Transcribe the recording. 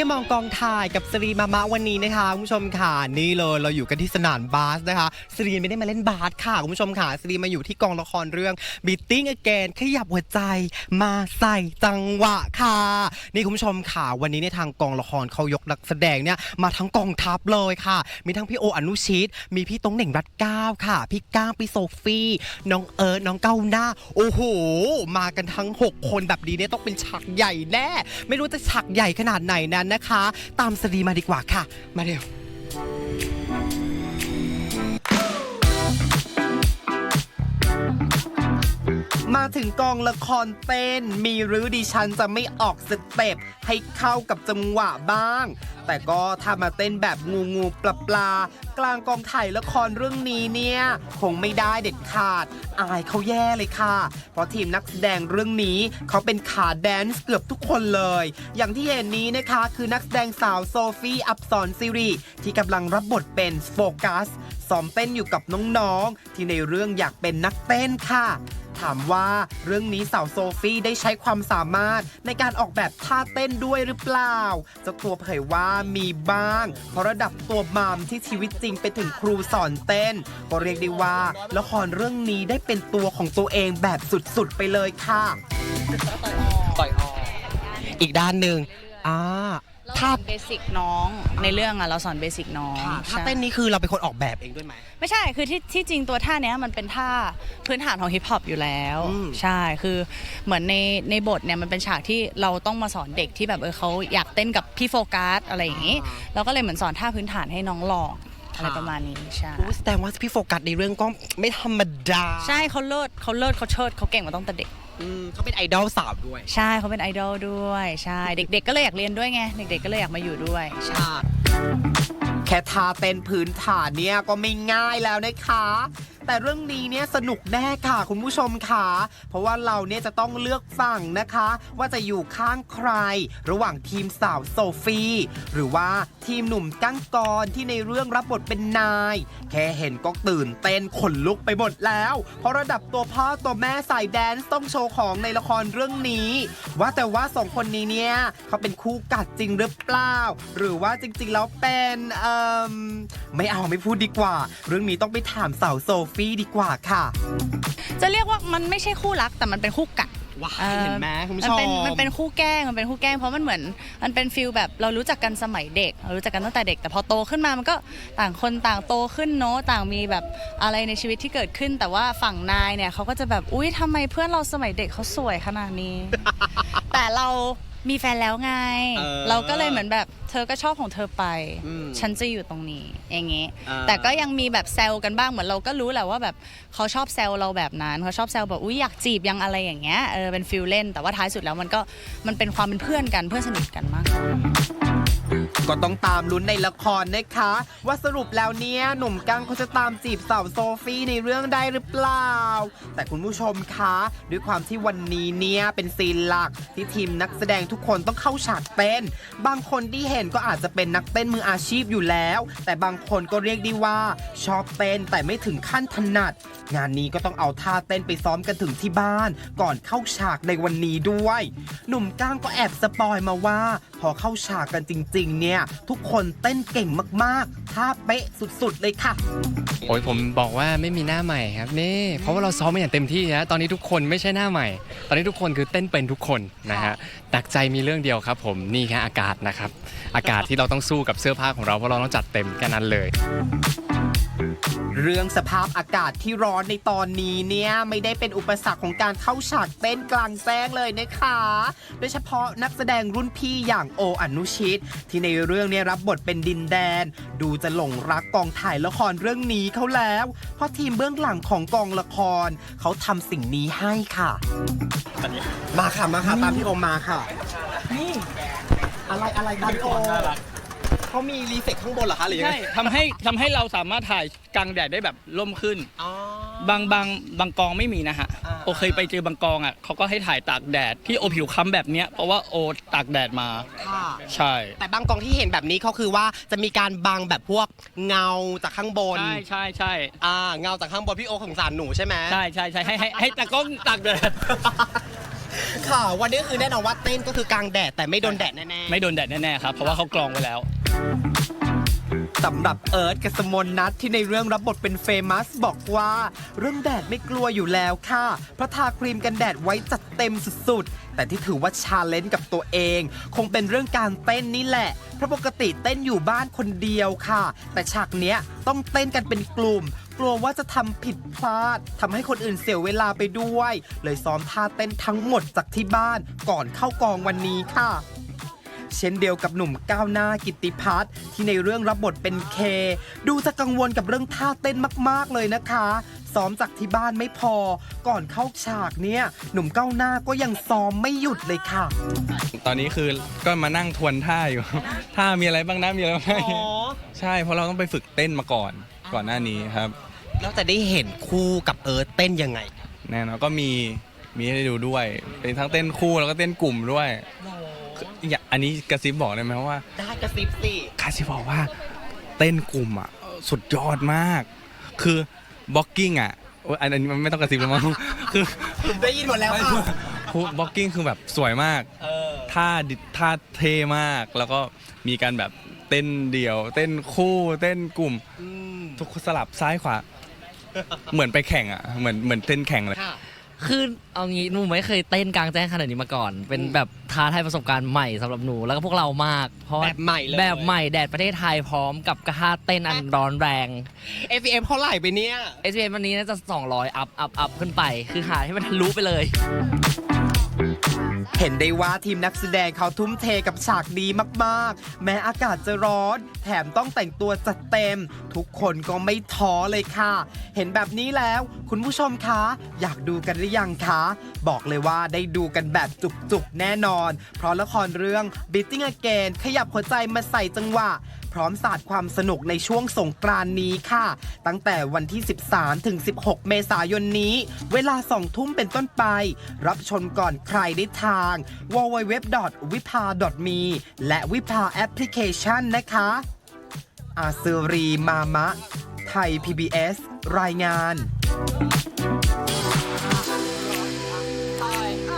รียกมองกองถ่ายกับสรีมามะวันนี้นะคะคุณผู้ชมค่ะนี่เลยเราอยู่กันที่สนามบาสนะคะสรีไม่ได้มาเล่นบาสค่ะคุณผู้ชมค่ะสรีมาอยู่ที่กองละครเรื่อง Beating Again ขยับหัวใจมาใส่จังหวะค่ะ นี่คุณผู้ชมค่ะวันนี้ในทางกองละครเขายกนักแสดงเนี่ยมาทั้งกองทัพเลยค่ะ มีทั้งพี่โออนุชิต มีพี่ตงเหน่งรัตเก้าค่ะ พี่ก้างพี่โซฟี่น้องเอิร์ธน้องเก้าหน้า โอ้โห มากันทั้ง 6 คนแบบนี้เนี่ยต้องเป็นฉากใหญ่แน่ ไม่รู้จะฉากใหญ่ขนาดไหนนั้นนะคะ ตามสรีมาดีกว่าค่ะ มาเร็ว ถึงกองละครเต้น มีหรือดิฉันจะไม่ออกสเต็ปให้เข้ากับจังหวะบ้าง แต่ก็ถ้ามาเต้นแบบงูงูปลาปลากลางกองถ่ายละครเรื่องนี้เนี่ย คงไม่ได้เด็ดขาด อายเขาแย่เลยค่ะ เพราะทีมนักแสดงเรื่องนี้เขาเป็นขาแดนซ์เกือบทุกคนเลย อย่างที่เห็นนี้นะคะคือนักแสดงสาวโซฟีอับสอนซิริที่กำลังรับบทเป็นโฟกัสซ้อมเต้นอยู่กับน้องๆ ที่ในเรื่องอยากเป็นนักเต้นค่ะ ถามว่า เรื่องนี้สาวโซฟี่ได้ใช้ความสามารถในการออกแบบท่าเต้นด้วยหรือเปล่าเจ้าตัวเผยว่ามีบ้าง เพราะระดับตัวมามที่ชีวิตจริงไปถึงครูสอนเต้น ก็เรียกได้ว่า ละครเรื่องนี้ได้เป็นตัวของตัวเองแบบสุดๆไปเลยค่ะ ต่อยออกอีกด้านหนึ่งอ่า เราสท่าอนเบสิกน้องในเรื่องอะเราสอนเบสิกน้องท่าใช่เต้นนี้คือเราเป็นคนออกแบบเองด้วยไหม ไม่ใช่คือที่ที่จริงตัวท่าเนี้ยมันเป็นท่าพื้นฐานของฮิปฮอปอยู่แล้ว อืม ใช่คือเหมือนในในบทเนี่ยมันเป็นฉากที่เราต้องมาสอนเด็กที่แบบเออเขาอยากเต้นกับพี่โฟกัสอะไรอย่างนี้เราก็เลยเหมือนสอนท่าพื้นฐานให้น้องลองอะไรประมาณนี้ใช่ โอ้แสดงว่าพี่โฟกัสในเรื่องก็ไม่ธรรมดา ใช่เขาเลิศเขาเลิศเขาเชิดเขาเก่งมาตั้งแต่เด็ก อืมเขาเป็นไอดอลสาวด้วยใช่เขาเป็นไอดอลด้วยใช่เด็ก ๆ ก็เลยอยากเรียนด้วยไงเด็ก ๆ ก็เลยอยากมาอยู่ด้วยใช่ แค่ทาเต้นพื้นฐานเนี่ยก็ไม่ง่ายแล้วนะคะ แต่เรื่องนี้เนี่ยสนุกแน่ค่ะคุณผู้ชมค่ะ เพราะว่าเราเนี่ยจะต้องเลือกฝั่งนะคะ ว่าจะอยู่ข้างใคร ระหว่างทีมสาวโซฟีหรือว่าทีมหนุ่มกั้งกรที่ในเรื่องรับบทเป็นนาย แค่เห็นก็ตื่นเต้นขนลุกไปหมดแล้ว เพราะระดับตัวพ่อตัวแม่สายแดนซ์ต้องโชว์ของในละครเรื่องนี้ ว่าแต่ว่าสองคนนี้เนี่ยเขาเป็นคู่กัดจริงหรือเปล่า หรือว่าจริงๆแล้วเป็นเอ่มไม่เอาไม่พูดดีกว่า เรื่องนี้ต้องไปถามสาวโซฟีดีกว่าค่ะ จะเรียกว่ามันไม่ใช่คู่รักแต่มันเป็นคู่กัดว้าเอ่อเห็นไหมคุณผู้มัชมเป็นมันเป็นคู่แกล้งมันเป็นคู่แกล้งเพราะมันเหมือนมันเป็นฟิลแบบเรารู้จักกันสมัยเด็กเรารู้จักกันตั้งแต่เด็กแต่พอโตขึ้นมามันก็ต่างคนต่างโตขึ้นเนาะต่างมีแบบอะไรในชีวิตที่เกิดขึ้น แต่ว่าฝั่งนายเนี่ยเขาก็จะแบบอุ้ยทำไมเพื่อนเราสมัยเด็กเขาสวยขนาดนี้ แต่เรา มีแฟนแล้วไง เออเราก็เลยเหมือนแบบ เธอก็ชอบของเธอไป อืมฉันจะอยู่ตรงนี้ อย่างงี้ อ่า แต่ก็ยังมีแบบแซวกันบ้างเหมือนเราก็รู้แหละว่าแบบเขาชอบแซวเราแบบนั้นเขาชอบแซวแบบอุ้ยอยากจีบยังอะไรอย่างเงี้ยเออเป็นฟิลเล่น แต่ว่าท้ายสุดแล้วมันก็มันเป็นความเป็นเพื่อนกันเพื่อนสนิทกันมากกว่า ก็ต้องตามลุ้นในละครนะคะ ว่าสรุปแล้วเนี่ยหนุ่มกังเขาจะตามจีบสาวโซฟีในเรื่องได้หรือเปล่า แต่คุณผู้ชมคะด้วยความที่วันนี้เนี่ยเป็นซีนหลักที่ทีมนักแสดงทุกคนต้องเข้าฉากเต้น บางคนที่เห็นก็อาจจะเป็นนักเต้นมืออาชีพอยู่แล้ว แต่บางคนก็เรียกได้ว่าชอบเต้นแต่ไม่ถึงขั้นถนัด งานนี้ก็ต้องเอาท่าเต้นไปซ้อมกันถึงที่บ้าน ก่อนเข้าฉากในวันนี้ด้วย หนุ่มก้างก็แอบสปอยมาว่า พอเข้าฉากกันจริงๆ เนี่ย ทุกคนเต้นเก่งมากๆท่าเป๊ะสุด ๆ เลยค่ะ โอ้ยผมบอกว่าไม่มีหน้าใหม่ครับนี่เพราะว่าเราซ้อมมาอย่างเต็มที่นะตอนนี้ทุกคนไม่ใช่หน้าใหม่ ตอนนี้ทุกคนคือเต้นเป็นทุกคนนะฮะหนักใจมีเรื่องเดียวครับ ผมนี่แค่อากาศนะครับ อากาศที่เราต้องสู้กับเสื้อผ้าของเราเพราะเราต้องจัดเต็มแค่นั้นเลย เรื่องสภาพอากาศที่ร้อนในตอนนี้เนี่ยไม่ได้เป็นอุปสรรคของการเข้าฉากเต้นกลางแจ้งเลยนะคะ โดยเฉพาะนักแสดงรุ่นพี่อย่างโออนุชิต ที่ในเรื่องเนี่ยรับบทเป็นดินแดน ดูจะหลงรักกองถ่ายละครเรื่องนี้เขาแล้ว เพราะทีมเบื้องหลังของกองละคร เขาทำสิ่งนี้ให้ค่ะ มาค่ะมาค่ะตามพี่โอมมาค่ะ นี่ อะไรอะไรตามพี่โอม เขามีรีเฟกข้างบนเหรอคะหรือยังใช่ไงทำให้ทำให้เราสามารถถ่ายกลางแดดได้แบบร่มขึ้น อ๋อ บางบางบางกองไม่มีนะฮะ อ่า โอเคยไปเจอบางกองอะเขาก็ให้ถ่ายตากแดดที่โอผิวค้ำแบบเนี้ยเพราะว่าโอตากแดดมา ค่ะ ใช่ แต่บางกองที่เห็นแบบนี้เขาคือว่าจะมีการบังแบบพวกเงาจากข้างบน ใช่ใช่ใช่อ่า เงาจากข้างบนพี่โอของสารหนูใช่ไหม ใช่ใช่ใช่ให้ให้ให้ตากล้องตากแดด ค่ะ วันนี้คือแน่นอนว่าเต้นก็คือกลางแดดแต่ไม่โดนแดดแน่ๆ ไม่โดนแดดแน่ๆครับ เพราะว่าเขากรองไว้แล้ว สำหรับเอิร์ธกับสมนนัทที่ในเรื่องรับบทเป็นเฟมัสบอกว่าเรื่องแดดไม่กลัวอยู่แล้วค่ะ เพราะทาครีมกันแดดไว้จัดเต็มสุดๆ แต่ที่ถือว่าชาเลนจ์กับตัวเอง คงเป็นเรื่องการเต้นนี่แหละ เพราะปกติเต้นอยู่บ้านคนเดียวค่ะ แต่ฉากเนี้ยต้องเต้นกันเป็นกลุ่ม กลัวว่าจะทำผิดพลาดทำให้คนอื่นเสียเวลาไปด้วย เลยซ้อมท่าเต้นทั้งหมดจากที่บ้านก่อนเข้ากองวันนี้ค่ะ เช่นเดียวกับหนุ่มก้าวหน้ากิตติพัฒน์ที่ในเรื่องรับบทเป็นเค ดูจะกังวลกับเรื่องท่าเต้นมาก ๆ เลยนะคะซ้อมจากที่บ้านไม่พอ ก่อนเข้าฉากเนี่ยหนุ่มก้าวหน้าก็ยังซ้อมไม่หยุดเลยค่ะ ตอนนี้คือก็มานั่งทวนท่าอยู่ ท่ามีอะไรบ้างนะมีอะไรบ้างนะใช่เพราะเราต้องไปฝึกเต้นมาก่อนก่อนหน้านี้ครับแล้วจะได้เห็นคู่กับเอิร์ธเต้นยังไงแน่นอนก็มีมีให้ได้ดูด้วย เป็นทั้งเต้นคู่แล้วก็เต้นกลุ่มด้วยคื ออย่าอันนี้กระซิบบอกได้ไหมว่าได้กระซิบสิกระซิบบอกว่า เต้นกลุ่มอะสุดยอดมาก คือบล็อกกิ้งอะโอ๊ยอันอันนี้มันไม่ต้องกระซิบแล้วมั้งคือได้ยินหมดแล้วค่ะ บล็อกกิ้งคือแบบสวยมาก เออ ท่าดิท่าเท่มากแล้วก็มีการแบบเต้นเดี่ยว เต้นคู่เต้นกลุ่ม อืม ทุกคนสลับซ้ายขวา เหมือนไปแข่งอะเหมือนเหมือนเต้นแข่งเลย ค่ะ คือเอางี้หนูไม่เคยเต้นกลางแจ้งขนาดนี้มาก่อน เป็นแบบท้าทายประสบการณ์ใหม่สำหรับหนูแล้วก็พวกเรามาก เพราะว่าแบบใหม่เลย แบบใหม่แดดประเทศไทยพร้อมกับกระท่าเต้นอันร้อนแรง FPM เท่าไหร่ไปเนี่ย s อ m วันนี้น่าจะ 200 อัพอัพอัพขึ้นไป คือหาให้มันทะลุไปเลย เห็นได้ว่าทีมนักแสดงเขาทุ่มเทกับฉากดีมากๆ แม้อากาศจะร้อน แถมต้องแต่งตัวจัดเต็ม ทุกคนก็ไม่ท้อเลยค่ะ เห็นแบบนี้แล้ว คุณผู้ชมคะ อยากดูกันหรือยังคะ บอกเลยว่าได้ดูกันแบบจุกๆ แน่นอน เพราะละครเรื่อง Beating Again ขยับหัวใจมาใส่จังหวะ พร้อมศาสตร์ความสนุกในช่วงสงกรานนี้ค่ะ ตั้งแต่วันที่ 13 ถึง 16 เมษายนนี้ เวลา 2 ทุ่มเป็นต้นไป รับชมก่อนใครได้ทาง www.vipa.me และวิภาแอปพลิเคชันนะคะ อาซรีมามะ ไทย PBS รายงาน